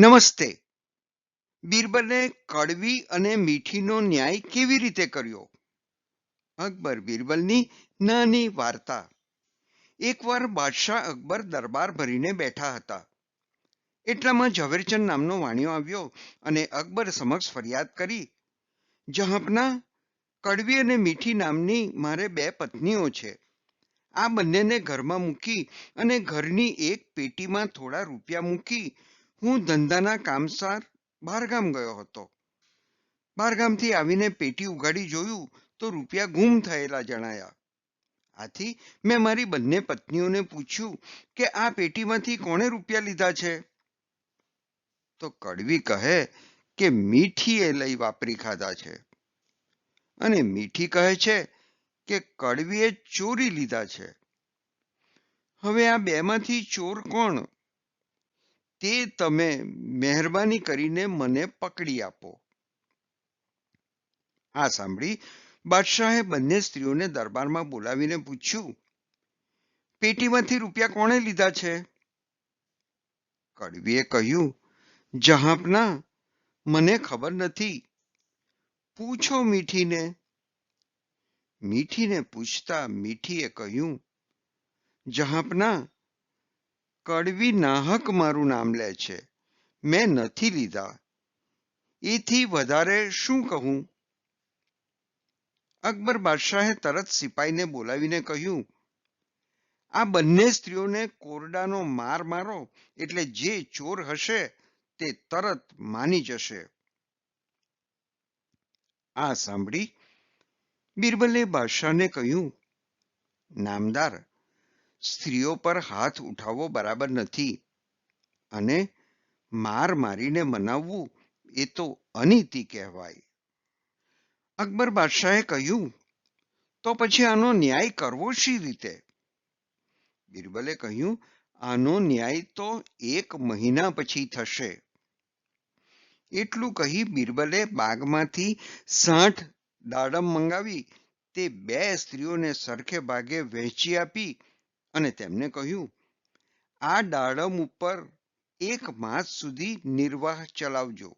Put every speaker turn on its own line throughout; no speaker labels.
નમસ્તે. બિરબલે કડવી અને મીઠીનો ન્યાય કેવી રીતે કર્યો? અકબર બિરબલની નાની વાર્તા. એકવાર બાદશાહ અકબર દરબાર ભરીને બેઠા હતા. એટલામાં ઝવેરચંદ નામનો વાણિયો આવ્યો અને અકબર સમક્ષ ફરિયાદ કરી. જહાંપના, કડવી અને મીઠી નામની મારે બે પત્નીઓ છે. આ બંનેને ઘરમાં મૂકી અને ઘરની એક પેટીમાં થોડા રૂપિયા મૂકી હું ધંધાના કામસાર બહારગામ ગયો હતો. બહારગામથી આવીને પેટી ઉગાડી જોયું તો રૂપિયા ગુમ થયેલા જણાયા. આથી મેં મારી બંને પત્નીઓને પૂછ્યું કે આ પેટીમાંથી કોણે રૂપિયા લીધા છે? તો કડવી કહે કે મીઠીએ લઈ વાપરી ખાધા છે. અને મીઠી કહે છે કે કડવીએ ચોરી લીધા છે. હવે આ બેમાંથી ચોર કોણ? તે તમે મહેરબાની કરીને મને પકડી આપો. આ સાંભળી બાદશાહે બંને સ્ત્રીઓને દરબારમાં બોલાવીને પૂછ્યું, પેટીમાંથી રૂપિયા કોણે લીધા છે? કડવીએ કહ્યું, જહાંપના, મને ખબર નથી. પૂછો મીઠીને. મીઠીને પૂછતા મીઠીએ કહ્યું, જહાંપના કડવી નાહક મારું નામ લે છે. મેં નથી લીધા. એથી વધારે શું કહું? અકબર બાદશાહે તરત સિપાહીને બોલાવીને કહ્યું, આ બંને સ્ત્રીઓને કોરડાનો માર મારો, એટલે જે ચોર હશે તે તરત માની જશે. આ સાંભળી બિરબલે બાદશાહને કહ્યું, નામદાર સ્ત્રીઓ પર હાથ ઉઠાવવો બરાબર નથી અને માર મારીને મનાવવું એ તો અનીતિ કહેવાય. અકબર બાદશાહે કહ્યું, તો પછી આનો ન્યાય કરવો શી રીતે? બિરબલે કહ્યું, આનો ન્યાય તો એક મહિના પછી થશે. એટલું કહી બિરબલે બાગમાંથી સાઠ દાડમ મંગાવી તે બે સ્ત્રીઓને સરખે ભાગે વહેંચી આપી અને તેમને કહ્યું, આ દાડમ ઉપર એક માસ સુધી નિર્વાહ ચલાવજો.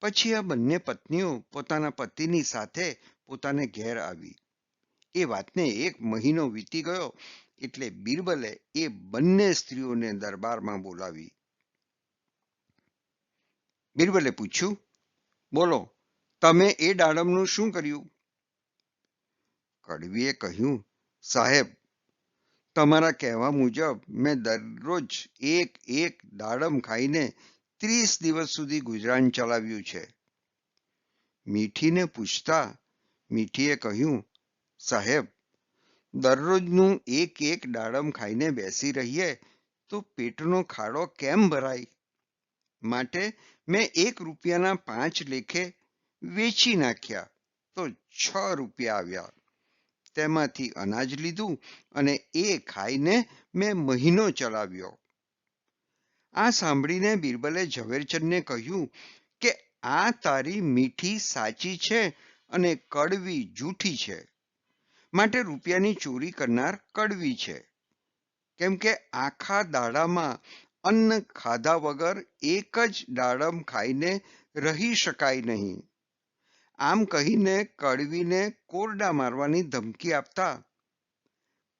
પછી આ બંને પત્નીઓ પોતાના પતિની સાથે પોતાને ઘેર આવી. એ વાતને એક મહિનો વીતી ગયો એટલે બિરબલે એ બંને સ્ત્રીઓને દરબારમાં બોલાવી. બિરબલે પૂછ્યું, બોલો, તમે એ દાડમનું શું કર્યું? કડવીએ કહ્યું, સાહેબ તમારા કહેવા મુજબ મેં દરરોજ એક એક દાડમ ખાઈને ત્રીસ દિવસ સુધી ગુજરાન ચલાવ્યું છે. મીઠીને પૂછતા મીઠીએ કહ્યું, સાહેબ, દરરોજનું એક એક દાડમ ખાઈને બેસી રહીએ તો પેટનો ખાડો કેમ ભરાય? માટે મેં એક રૂપિયાના પાંચ લેખે વેચી નાખ્યા તો છ રૂપિયા આવ્યા. તેમાંથી અનાજ લીધું અને એ ખાઈને મેં મહિનો ચલાવ્યો. આ સાંભળીને બિરબલે ઝવેરચંદને કહ્યું કે આ તારી મીઠી સાચી છે અને કડવી જૂઠી છે. માટે રૂપિયાની ચોરી કરનાર કડવી છે. કેમ કે આખા દાડામાં અન્ન ખાધા વગર એક જ દાડમ ખાઈને રહી શકાય નહીં. આમ કહીને કડવીને કોરડા મારવાની ધમકી આપતા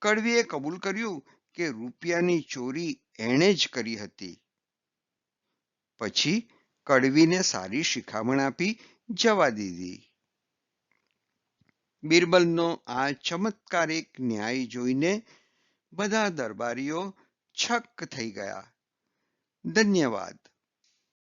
કડવીએ કબૂલ કર્યું કે રૂપિયાની ચોરી એણે જ કરી હતી. પછી કડવીને સારી શિખામણ આપી જવા દીધી. બિરબલનો આ ચમત્કારિક ન્યાય જોઈને બધા દરબારીઓ છક થઈ ગયા. ધન્યવાદ.